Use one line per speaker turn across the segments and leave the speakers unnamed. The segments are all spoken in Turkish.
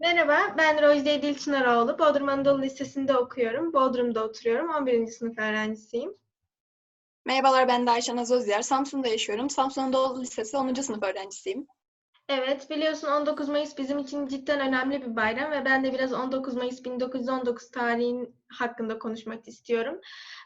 Merhaba, ben Rojde Edil Çınaroğlu. Bodrum Anadolu Lisesi'nde okuyorum. Bodrum'da oturuyorum. 11. sınıf öğrencisiyim.
Merhabalar ben de Ayşen Azözyer. Samsun'da yaşıyorum. Samsun Anadolu Lisesi 10. sınıf öğrencisiyim.
Evet, biliyorsun 19 Mayıs bizim için cidden önemli bir bayram ve ben de biraz 19 Mayıs 1919 tarihin hakkında konuşmak istiyorum.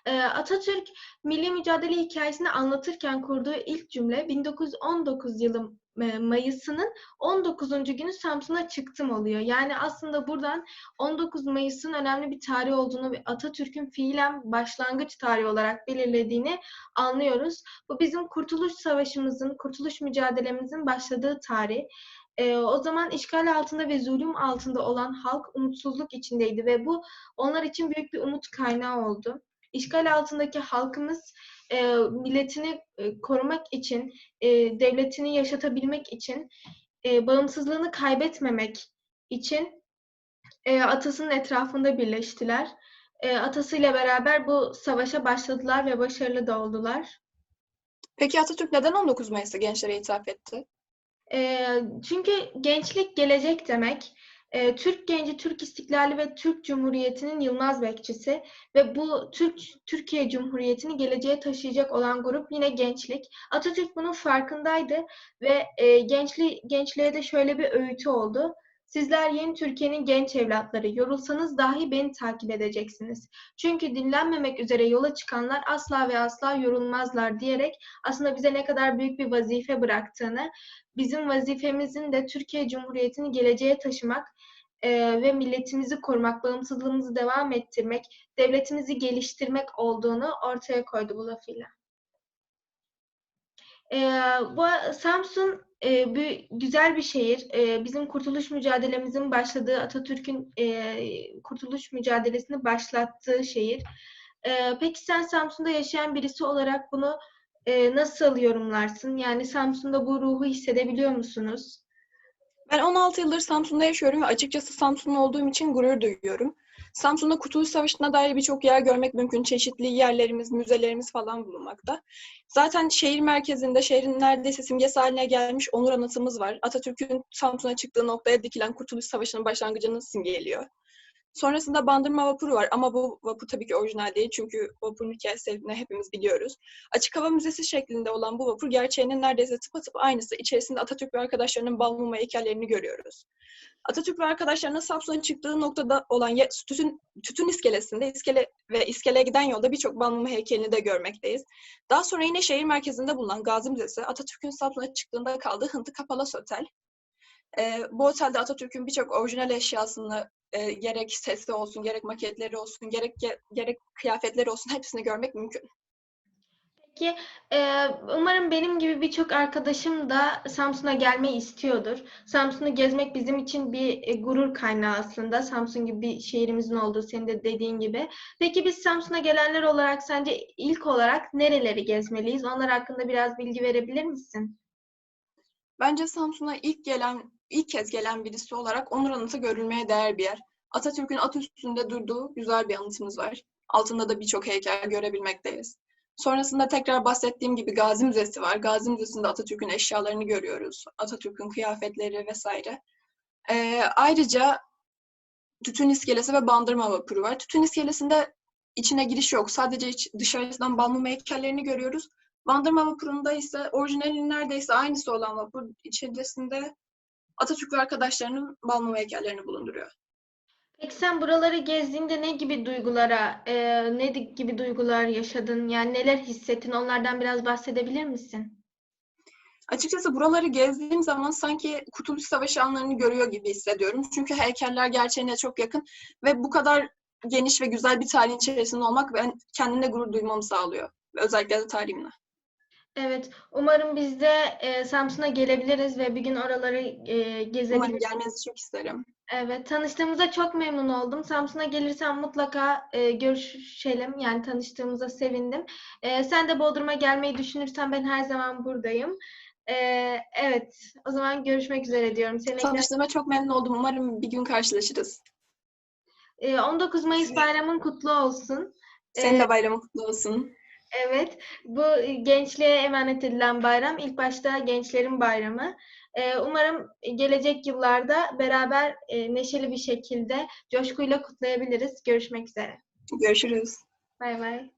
Ee, Atatürk milli mücadele hikayesini anlatırken kurduğu ilk cümle 1919 yılı e, Mayıs'ının 19. günü Samsun'a çıktım oluyor. Yani aslında buradan 19 Mayıs'ın önemli bir tarih olduğunu ve Atatürk'ün fiilen başlangıç tarihi olarak belirlediğini anlıyoruz. Bu bizim Kurtuluş Savaşımızın, Kurtuluş mücadelemizin başladığı tarih. Ee, o zaman işgal altında ve zulüm altında olan halk umutsuzluk içindeydi ve bu onlar için büyük bir umut kaynağı oldu. İşgal altındaki halkımız e, milletini e, korumak için, e, devletini yaşatabilmek için, e, bağımsızlığını kaybetmemek için e, atasının etrafında birleştiler. E, atasıyla beraber bu savaşa başladılar ve başarılı da oldular.
Peki Atatürk neden 19 Mayıs'ta gençlere ithaf etti?
E, çünkü gençlik gelecek demek. E, Türk genci, Türk istiklali ve Türk Cumhuriyeti'nin yılmaz bekçisi ve bu Türk Türkiye Cumhuriyeti'ni geleceğe taşıyacak olan grup yine gençlik. Atatürk bunun farkındaydı ve e, gençli gençliğe de şöyle bir öğütü oldu. Sizler yeni Türkiye'nin genç evlatları, yorulsanız dahi beni takip edeceksiniz. Çünkü dinlenmemek üzere yola çıkanlar asla ve asla yorulmazlar diyerek aslında bize ne kadar büyük bir vazife bıraktığını, bizim vazifemizin de Türkiye Cumhuriyeti'ni geleceğe taşımak e, ve milletimizi korumak, bağımsızlığımızı devam ettirmek, devletimizi geliştirmek olduğunu ortaya koydu bu lafıyla. E, bu Samsun e, bir, güzel bir şehir. E, bizim kurtuluş mücadelemizin başladığı, Atatürk'ün e, kurtuluş mücadelesini başlattığı şehir. E, peki sen Samsun'da yaşayan birisi olarak bunu e, nasıl yorumlarsın? Yani Samsun'da bu ruhu hissedebiliyor musunuz?
Ben 16 yıldır Samsun'da yaşıyorum ve açıkçası Samsunlu olduğum için gurur duyuyorum. Samsun'da Kurtuluş Savaşı'na dair birçok yer görmek mümkün. Çeşitli yerlerimiz, müzelerimiz falan bulunmakta. Zaten şehir merkezinde, şehrin neredeyse simgesi haline gelmiş onur anıtımız var. Atatürk'ün Samsun'a çıktığı noktaya dikilen Kurtuluş Savaşı'nın başlangıcını simgeliyor. Sonrasında Bandırma vapuru var ama bu vapur tabii ki orijinal değil çünkü vapurun hikayesini hepimiz biliyoruz. Açık hava müzesi şeklinde olan bu vapur gerçeğinin neredeyse tıpatıp aynısı. İçerisinde Atatürk ve arkadaşlarının balmuma heykellerini görüyoruz. Atatürk ve arkadaşlarının Samsun'a çıktığı noktada olan tütün, tütün iskelesinde iskele ve iskeleye giden yolda birçok balmuma heykelini de görmekteyiz. Daha sonra yine şehir merkezinde bulunan Gazi Müzesi Atatürk'ün Samsun'a çıktığında kaldığı Hıntı Kapalas Otel. E, bu otelde Atatürk'ün birçok orijinal eşyasını e, gerek sesi olsun, gerek maketleri olsun, gerek gerek kıyafetleri olsun hepsini görmek mümkün.
Peki, e, umarım benim gibi birçok arkadaşım da Samsun'a gelmeyi istiyordur. Samsun'u gezmek bizim için bir e, gurur kaynağı aslında. Samsun gibi bir şehrimizin olduğu senin de dediğin gibi. Peki biz Samsun'a gelenler olarak sence ilk olarak nereleri gezmeliyiz? Onlar hakkında biraz bilgi verebilir misin?
Bence Samsun'a ilk gelen ilk kez gelen birisi olarak Onur Anıtı görülmeye değer bir yer. Atatürk'ün at üstünde durduğu güzel bir anıtımız var. Altında da birçok heykel görebilmekteyiz. Sonrasında tekrar bahsettiğim gibi Gazi Müzesi var. Gazi Müzesi'nde Atatürk'ün eşyalarını görüyoruz. Atatürk'ün kıyafetleri vesaire. Ee, ayrıca Tütün İskelesi ve Bandırma Vapuru var. Tütün İskelesi'nde içine giriş yok. Sadece iç, dışarıdan balmum heykellerini görüyoruz. Bandırma Vapuru'nda ise orijinalinin neredeyse aynısı olan vapur içerisinde Atatürk ve arkadaşlarının balmum heykellerini bulunduruyor.
Peki sen buraları gezdiğinde ne gibi duygulara, e, ne gibi duygular yaşadın? Yani neler hissettin? Onlardan biraz bahsedebilir misin?
Açıkçası buraları gezdiğim zaman sanki Kurtuluş Savaşı anlarını görüyor gibi hissediyorum. Çünkü heykeller gerçeğine çok yakın ve bu kadar geniş ve güzel bir tarihin içerisinde olmak ben kendimle gurur duymamı sağlıyor. Özellikle de tarihimle.
Evet, umarım biz de e, Samsun'a gelebiliriz ve bir gün oraları e, gezebiliriz.
Umarım gelmenizi çok isterim.
Evet, tanıştığımıza çok memnun oldum. Samsun'a gelirsen mutlaka e, görüşelim. Yani tanıştığımıza sevindim. E, sen de Bodrum'a gelmeyi düşünürsen ben her zaman buradayım. E, evet, o zaman görüşmek üzere diyorum.
Seninle Tanıştığıma çok memnun oldum. Umarım bir gün karşılaşırız.
E, 19 Mayıs bayramın kutlu olsun.
Senin de bayramın kutlu olsun.
Evet, bu gençliğe emanet edilen bayram ilk başta gençlerin bayramı. Ee, umarım gelecek yıllarda beraber e, neşeli bir şekilde coşkuyla kutlayabiliriz. Görüşmek üzere.
Görüşürüz.
Bay bay.